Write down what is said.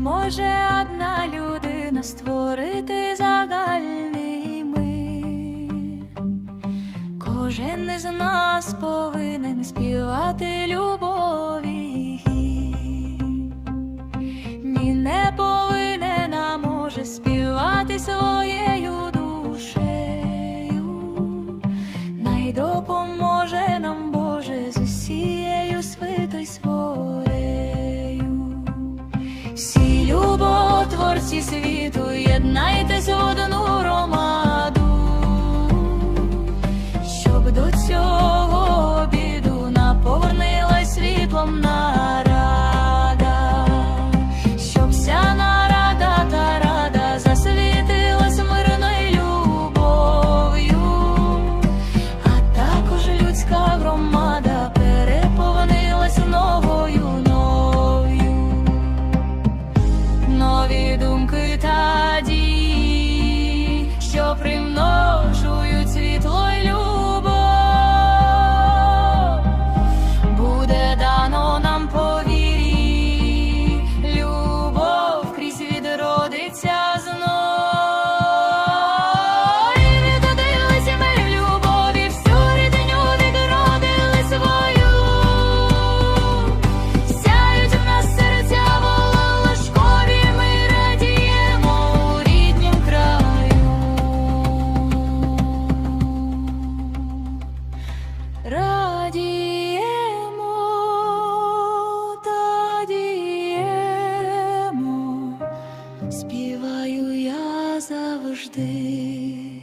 може одна людина створити загальний мир. Кожен із нас повинен співати любові. Ні, не повинен, а може співати своєю душею. Най Всі люботворці світу, єднайтесь в одну громаду, щоб до цього обіду наповнилась світлом на завжди.